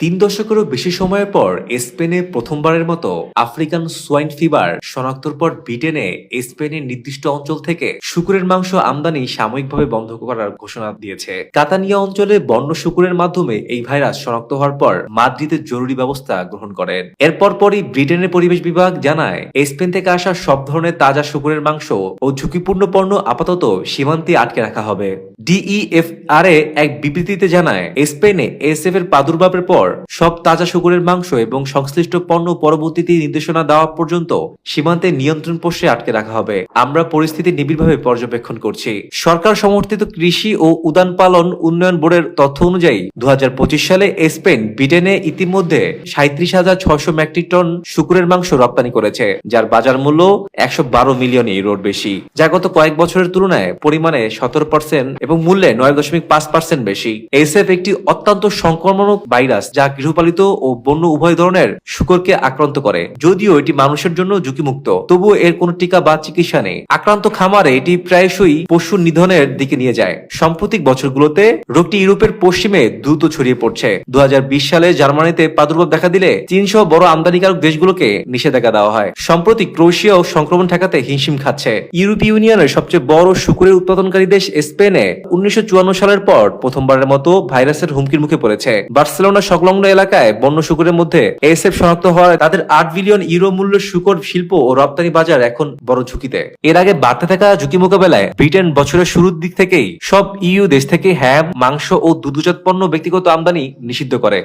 তিন দশকেরও বেশি সময়ের পর স্পেনে প্রথমবারের মতো আফ্রিকান সোয়াইন ফিভার শনাক্তর পর ব্রিটেনে স্পেনের নির্দিষ্ট অঞ্চল থেকে শুকুরের মাংস আমদানি সাময়িকভাবে বন্ধ করার ঘোষণা দিয়েছে। কাতানিয়া অঞ্চলে বন্য শুকুরের মাধ্যমে এই ভাইরাস শনাক্ত হওয়ার পর মাদ্রিদে জরুরি ব্যবস্থা গ্রহণ করেন। এরপর পরই ব্রিটেনের পরিবেশ বিভাগ জানায়, স্পেন থেকে আসা সব ধরনের তাজা শুকুরের মাংস ও ঝুঁকিপূর্ণ পণ্য আপাতত সীমান্তে আটকে রাখা হবে। ডিইএফআর এ এক বিবৃতিতে জানায়, স্পেনে এসএফ এর প্রাদুর্ভাবের পর সব তাজা শুকুরের মাংস এবং সংশ্লিষ্ট পণ্য পরবর্তীতে নির্দেশনা দেওয়া পর্যন্ত সীমান্তে নিয়ন্ত্রণ পোষে আটকে রাখা হবে। আমরা পরিস্থিতি নিবিড়ভাবে পর্যবেক্ষণ করছি। সরকার সমর্থিত কৃষি ও উদান পালন উন্নয়ন বোর্ডের তথ্য অনুযায়ী দু সালে স্পেন ব্রিটেনে ইতিমধ্যে সাঁত্রিশ হাজার ছয়শো মেট্রিক টন শুকুরের মাংস রপ্তানি করেছে, যার বাজার মূল্য একশো বারো মিলিয়ন ইউরোর বেশি। যা গত কয়েক বছরের তুলনায় পরিমাণে সতেরো পার্সেন্ট এবং মূল্যে নয় দশমিক পাঁচ পার্সেন্ট বেশি। এসএফ একটি অত্যন্ত সংক্রমণক ভাইরাস যা গৃহপালিত ও বন্য উভয় ধরনের শুকরকে আক্রান্ত করে। যদিও এটি মানুষের জন্য ঝুঁকিমুক্ত, তবুও এর কোনো টিকা বা চিকিৎসা নেই। আক্রান্ত খামারে এটি প্রায়শই পশু নিধনের দিকে নিয়ে যায়। সাম্প্রতিক বছরগুলোতে রোগটি ইউরোপের পশ্চিমে দ্রুত ছড়িয়ে পড়ছে। দু সালে জার্মানিতে প্রাদুর্ভাব দেখা দিলে সহ বড় আমদানিকারক দেশগুলোকে নিষেধাজ্ঞা দেওয়া হয়। সম্প্রতি ক্রোয়েশিয়াও সংক্রমণ ঠেকাতে হিমশিম খাচ্ছে। ইউরোপীয় ইউনিয়নের সবচেয়ে বড় শুকুরের উৎপাদনকারী দেশ স্পেনে উনিশশো চুয়ান্ন সালের পর প্রথমবারের মতো ভাইরাসের হুমকির মুখে পড়েছে। বার্সেলোনা সংলগ্ন এলাকায় বন্য শুকুরের মধ্যে এসএফ শনাক্ত হওয়ায় তাদের আট বিলিয়ন ইউরো মূল্য শুকর শিল্প ও রপ্তানি বাজার এখন বড় ঝুঁকিতে। এর আগে বাড়তে থাকা ঝুঁকি মোকাবেলায় ব্রিটেন বছরের শুরুর দিক থেকেই সব ইউ দেশ থেকে হ্যাম, মাংস ও দুধজাত পণ্য ব্যক্তিগত আমদানি নিষিদ্ধ করে।